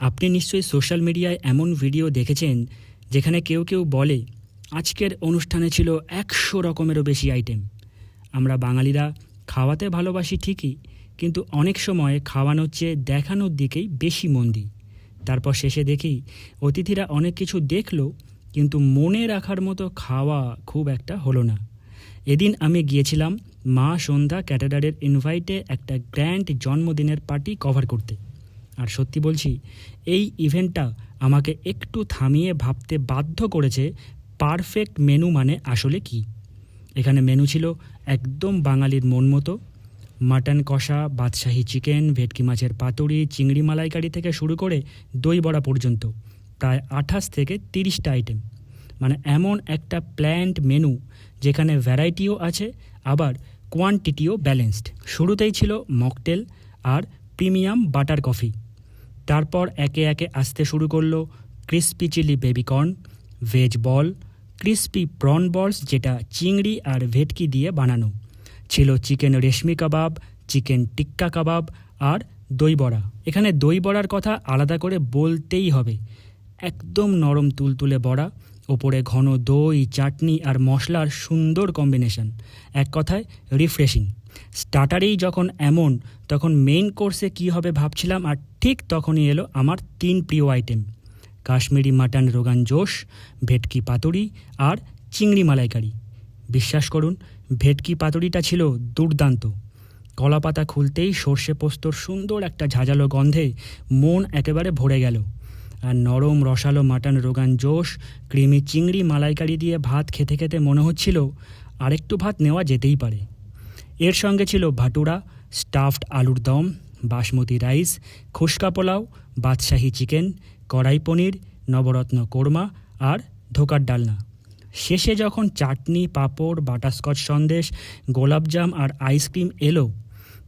আপনি নিশ্চয়ই সোশ্যাল মিডিয়ায় এমন ভিডিও দেখেছেন যেখানে কেউ কেউ বলে, আজকের অনুষ্ঠানে ছিল একশো রকমেরও বেশি আইটেম আমরা বাঙালিরা খাওয়াতে ভালোবাসি ঠিকই, কিন্তু অনেক সময় খাওয়ানোর চেয়ে দেখানোর দিকেই বেশি মন দিই। তারপর শেষে দেখি, অতিথিরা অনেক কিছু দেখল, কিন্তু মনে রাখার মতো খাওয়া খুব একটা হলো না। এদিন আমি গিয়েছিলাম মা সন্ধ্যা ক্যাটারারের ইনভাইটে একটা গ্র্যান্ড জন্মদিনের পার্টি কভার করতে। আর সত্যি বলছি, এই ইভেন্টটা আমাকে একটু থামিয়ে ভাবতে বাধ্য করেছে পারফেক্ট মেনু মানে আসলে কি। এখানে মেনু ছিল একদম বাঙালির মন মতো। মাটন কষা, বাদশাহী চিকেন ভেটকি মাছের পাতুরি চিংড়ি মালাইকারি থেকে শুরু করে দই বড়া পর্যন্ত, প্রায় আঠাশ থেকে তিরিশটা আইটেম মানে এমন একটা প্ল্যান্ট মেনু যেখানে ভ্যারাইটিও আছে, আবার কোয়ান্টিটিও ব্যালেন্সড শুরুতেই ছিল মকটেল আর প্রিমিয়াম বাটার কফি তারপর একে একে আসতে শুরু করল crispy chilli baby corn veg ball crispy prawn balls যেটা চিংড়ি আর ভেটকি দিয়ে বানানো। ছিল চিকেন রেশমি কাবাব চিকেন টিক্কা কাবাব আর দই বড়া। এখানে দই বড়ার কথা আলাদা করে বলতেই হবে। একদম নরম তুলতুলে বড়া, ওপরে ঘন দই, চাটনি আর মশলার সুন্দর কম্বিনেশন এক কথায় রিফ্রেশিং স্টার্টারেই যখন এমন, তখন মেইন কোর্সে কী হবে ভাবছিলাম আর ঠিক তখনই এলো আমার তিন প্রিয় আইটেম কাশ্মীরি মাটন রোগান জোশ, ভেটকি পাতুরি আর চিংড়ি মালাইকারি। বিশ্বাস করুন, ভেটকি পাতুরিটা ছিল দুর্দান্ত। কলা পাতা খুলতেই সর্ষে পোস্তর সুন্দর একটা ঝাঁঝালো গন্ধে মন একেবারে ভরে গেল। আর নরম রসালো মাটন রোগান জোশ, ক্রিমি চিংড়ি মালাইকারি দিয়ে ভাত খেতে খেতে মনে হচ্ছিল আরেকটু ভাত নেওয়া যেতেই পারে। এর সঙ্গে ছিল ভাটুরা স্টাফড আলুর দম বাসমতি রাইস, খুশকা পোলাও, বাদশাহী চিকেন, কড়াই পনির, নবরত্ন কোরমা আর ধোকার ডালনা। শেষে যখন চাটনি, পাঁপড়, বাটারস্কচ সন্দেশ, গোলাপজাম আর আইসক্রিম এলো,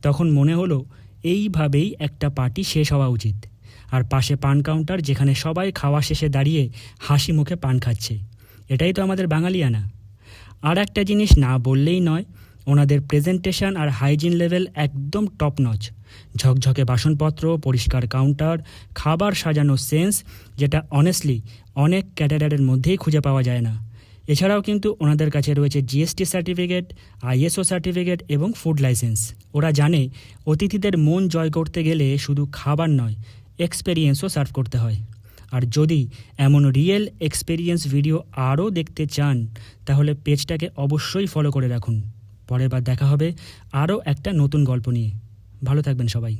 তখন মনে হলো এইভাবেই একটা পার্টি শেষ হওয়া উচিত। আর পাশে পান কাউন্টার যেখানে সবাই খাওয়া শেষে দাঁড়িয়ে হাসি মুখে পান খাচ্ছে। এটাই তো আমাদের বাঙালিয়ানা। আর একটা জিনিস না বললেই নয় ওনাদের প্রেজেন্টেশন আর হাইজিন লেভেল একদম টপ নচ ঝকঝকে বাসনপত্র, পরিষ্কার কাউন্টার খাবার সাজানো সেন্স যেটা অনেস্টলি অনেক ক্যাটারারের মধ্যেই খুঁজে পাওয়া যায় না। এছাড়াও কিন্তু ওনাদের কাছে রয়েছে জিএসটি সার্টিফিকেট আইএসও সার্টিফিকেট এবং ফুড লাইসেন্স ওরা জানে অতিথিদের মন জয় করতে গেলে শুধু খাবার নয় এক্সপেরিয়েন্সও সার্ভ করতে হয়। আর যদি এমন রিয়েল এক্সপেরিয়েন্স ভিডিও আরও দেখতে চান, তাহলে পেজটাকে অবশ্যই ফলো করে রাখুন। পরের বার দেখা হবে আরও একটা নতুন গল্প নিয়ে। ভালো থাকবেন সবাই।